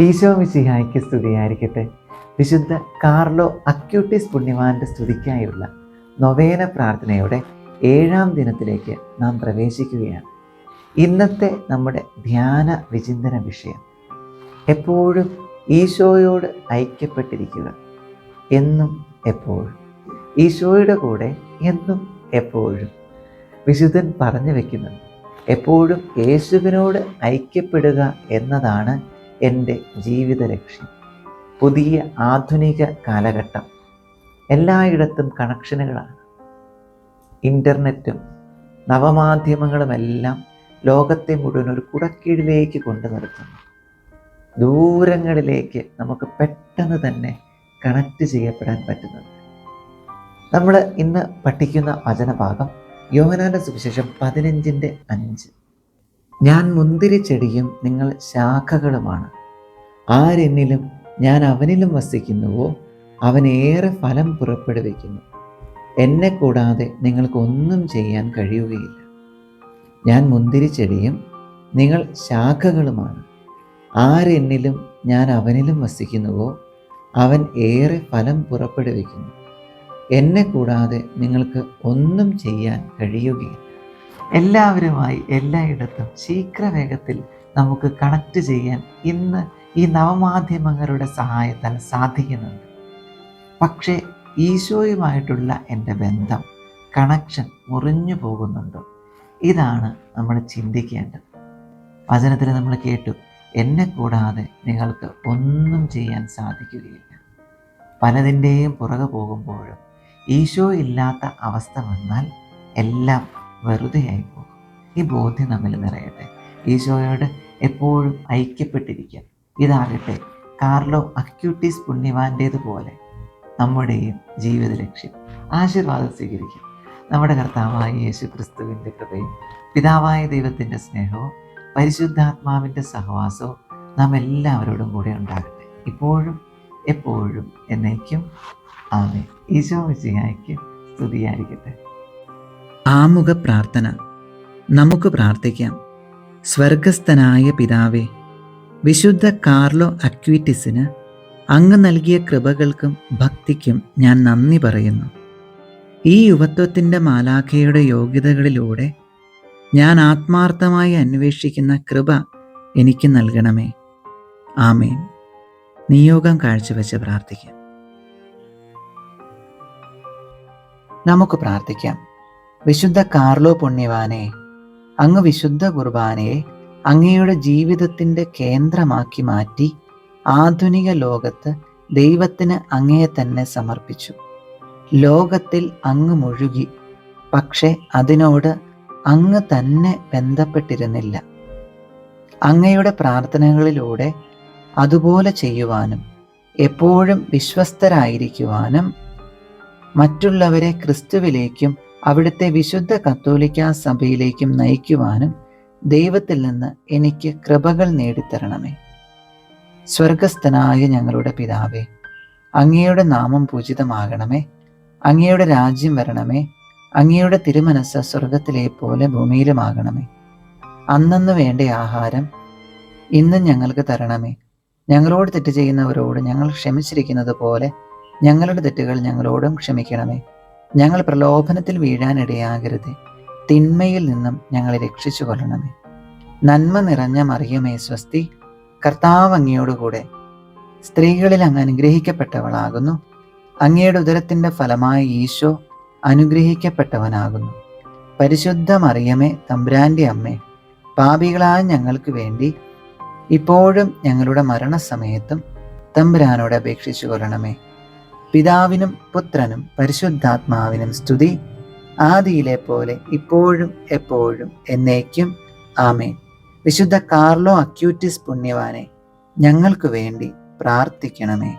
ഈശോ മിശിഹായ്ക്ക് സ്തുതിയായിരിക്കട്ടെ. വിശുദ്ധ കാർലോ അക്യൂട്ടിസ് പുണ്യവാന്റെ സ്തുതിക്കായുള്ള നൊവേന പ്രാർത്ഥനയുടെ ഏഴാം ദിനത്തിലേക്ക് നാം പ്രവേശിക്കുകയാണ്. ഇന്നത്തെ നമ്മുടെ ധ്യാന വിചിന്തന വിഷയം എപ്പോഴും ഈശോയോട് ഐക്യപ്പെട്ടിരിക്കുക. എന്നും എപ്പോഴും. ഈശോയുടെ കൂടെ എന്നും എപ്പോഴും. വിശുദ്ധൻ പറഞ്ഞു വെക്കുന്നുണ്ട് എപ്പോഴും യേശുവിനോട് ഐക്യപ്പെടുക എന്നതാണ് എന്റെ ജീവിത ലക്ഷ്യം. പുതിയ ആധുനിക കാലഘട്ടം എല്ലായിടത്തും കണക്ഷനുകളാണ്. ഇന്റർനെറ്റും നവമാധ്യമങ്ങളുമെല്ലാം ലോകത്തെ മുഴുവൻ ഒരു കുടക്കീഴിലേക്ക് കൊണ്ടു നിർത്തുന്നു ദൂരങ്ങളിലേക്ക് നമുക്ക് പെട്ടെന്ന് തന്നെ കണക്റ്റ് ചെയ്യപ്പെടാൻ പറ്റുന്നുണ്ട്. നമ്മൾ ഇന്ന് പഠിക്കുന്ന വചനഭാഗം യോഹനാന്റെ സുവിശേഷം പതിനഞ്ചിന്റെ അഞ്ച്. ഞാൻ മുന്തിരി ചെടിയും നിങ്ങൾ ശാഖകളുമാണ്. ആരെന്നിലും ഞാൻ അവനിലും വസിക്കുന്നുവോ അവൻ ഏറെ ഫലം പുറപ്പെടുവിക്കുന്നു. എന്നെ കൂടാതെ നിങ്ങൾക്കൊന്നും ചെയ്യാൻ കഴിയുകയില്ല. ഞാൻ മുന്തിരി ചെടിയും നിങ്ങൾ ശാഖകളുമാണ്. ആരെന്നിലും ഞാൻ അവനിലും വസിക്കുന്നുവോ അവൻ ഏറെ ഫലം പുറപ്പെടുവിക്കുന്നു. എന്നെ കൂടാതെ നിങ്ങൾക്ക് ഒന്നും ചെയ്യാൻ കഴിയുകയില്ല. എല്ലാവരുമായി എല്ലായിടത്തും ശീഘ്രവേഗത്തിൽ നമുക്ക് കണക്ട് ചെയ്യാൻ ഇന്ന് ഈ നവമാധ്യമങ്ങളുടെ സഹായത്താൽ സാധിക്കുന്നുണ്ട്. പക്ഷേ ഈശോയുമായിട്ടുള്ള എന്റെ ബന്ധം കണക്ഷൻ മുറിഞ്ഞു പോകുന്നുണ്ടോ. ഇതാണ് നമ്മൾ ചിന്തിക്കേണ്ടത്. വചനത്തിൽ നമ്മൾ കേട്ടു എന്നെ കൂടാതെ നിങ്ങൾക്ക് ഒന്നും ചെയ്യാൻ സാധിക്കുകയില്ല. പലതിന്റെയും പുറകെ പോകുമ്പോഴും ഈശോ ഇല്ലാത്ത അവസ്ഥ വന്നാൽ എല്ലാം വെറുതെയായി പോകും ഈ ബോധ്യം നമ്മൾ നിറയട്ടെ. ഈശോയോട് എപ്പോഴും ഐക്യപ്പെട്ടിരിക്കുക ഇതാകട്ടെ കാർലോ അക്യൂട്ടീസ് പുണ്യവാന്റേതുപോലെ നമ്മുടെയും ജീവിത ലക്ഷ്യം. ആശീർവാദം സ്വീകരിക്കും. നമ്മുടെ കർത്താവായ യേശു ക്രിസ്തുവിന്റെ കൃപയും പിതാവായ ദൈവത്തിന്റെ സ്നേഹവും പരിശുദ്ധാത്മാവിന്റെ സഹവാസവും നാം എല്ലാവരോടും കൂടെ ഉണ്ടാകട്ടെ. ഇപ്പോഴും എപ്പോഴും എന്നേക്കും ആമേ ഈശോ വിജയായിക്ക് സ്തുതിയായിരിക്കട്ടെ. ആമുഖ പ്രാർത്ഥന. നമുക്ക് പ്രാർത്ഥിക്കാം. സ്വർഗസ്ഥനായ പിതാവേ വിശുദ്ധ കാർലോ അക്വിറ്റിസിന് അങ്ങ് നൽകിയ കൃപകൾക്കും ഭക്തിക്കും ഞാൻ നന്ദി പറയുന്നു. ഈ യുവത്വത്തിന്റെ മാലാഖയുടെ യോഗ്യതകളിലൂടെ ഞാൻ ആത്മാർത്ഥമായി അന്വേഷിക്കുന്ന കൃപ എനിക്ക് നൽകണമേ. ആമേൻ. നിയോഗം കാഴ്ചവെച്ച് പ്രാർത്ഥിക്കാം. നമുക്ക് പ്രാർത്ഥിക്കാം. വിശുദ്ധ കാർലോ പുണ്യവാനെ അങ്ങ് വിശുദ്ധ കുർബാനയെ അങ്ങയുടെ ജീവിതത്തിന്റെ കേന്ദ്രമാക്കി മാറ്റി ആധുനിക ലോകത്ത് ദൈവത്തിന് അങ്ങയെ തന്നെ സമർപ്പിച്ചു. ലോകത്തിൽ അങ്ങ് മുഴുകി പക്ഷെ അതിനോട് അങ്ങ് തന്നെ ബന്ധപ്പെട്ടിരുന്നില്ല. അങ്ങയുടെ പ്രാർത്ഥനകളിലൂടെ അതുപോലെ ചെയ്യുവാനും എപ്പോഴും വിശ്വസ്തരായിരിക്കുവാനും മറ്റുള്ളവരെ ക്രിസ്തുവിലേക്കും അവിടുത്തെ വിശുദ്ധ കത്തോലിക്ക സഭയിലേക്കും നയിക്കുവാനും ദൈവത്തിൽ നിന്ന് എനിക്ക് കൃപകൾ നേടിത്തരണമേ. സ്വർഗസ്ഥനായ ഞങ്ങളുടെ പിതാവേ അങ്ങയുടെ നാമം പൂജിതമാകണമേ. അങ്ങയുടെ രാജ്യം വരണമേ. അങ്ങയുടെ തിരുമനസ് സ്വർഗത്തിലെ പോലെ ഭൂമിയിലുമാകണമേ. അന്നു വേണ്ട ആഹാരം ഇന്നും ഞങ്ങൾക്ക് തരണമേ. ഞങ്ങളോട് തെറ്റ് ചെയ്യുന്നവരോട് ഞങ്ങൾ ക്ഷമിച്ചിരിക്കുന്നത് പോലെ ഞങ്ങളുടെ തെറ്റുകൾ ഞങ്ങളോടും ക്ഷമിക്കണമേ. ഞങ്ങൾ പ്രലോഭനത്തിൽ വീഴാനിടയാകരുത്. തിന്മയിൽ നിന്നും ഞങ്ങളെ രക്ഷിച്ചു കൊള്ളണമേ നന്മ നിറഞ്ഞ മറിയമേ സ്വസ്തി. കർത്താവ് അങ്ങയോടുകൂടെ സ്ത്രീകളിൽ അങ്ങ് അനുഗ്രഹിക്കപ്പെട്ടവളാകുന്നു. അങ്ങയുടെ ഉദരത്തിന്റെ ഫലമായി ഈശോ അനുഗ്രഹിക്കപ്പെട്ടവനാകുന്നു. പരിശുദ്ധ മറിയമേ തമ്പുരാന്റെ അമ്മേ പാപികളായ ഞങ്ങൾക്ക് വേണ്ടി ഇപ്പോഴും ഞങ്ങളുടെ മരണസമയത്തും തമ്പുരാനോട് അപേക്ഷിച്ചു കൊള്ളണമേ. പിതാവിനും പുത്രനും പരിശുദ്ധാത്മാവിനും സ്തുതി. ആദിയിലെ പോലെ ഇപ്പോഴും എപ്പോഴും എന്നേക്കും. ആമേൻ. വിശുദ്ധ കാർലോ അക്യൂറ്റിസ് പുണ്യവാനെ ഞങ്ങൾക്ക് വേണ്ടി പ്രാർത്ഥിക്കണമേ.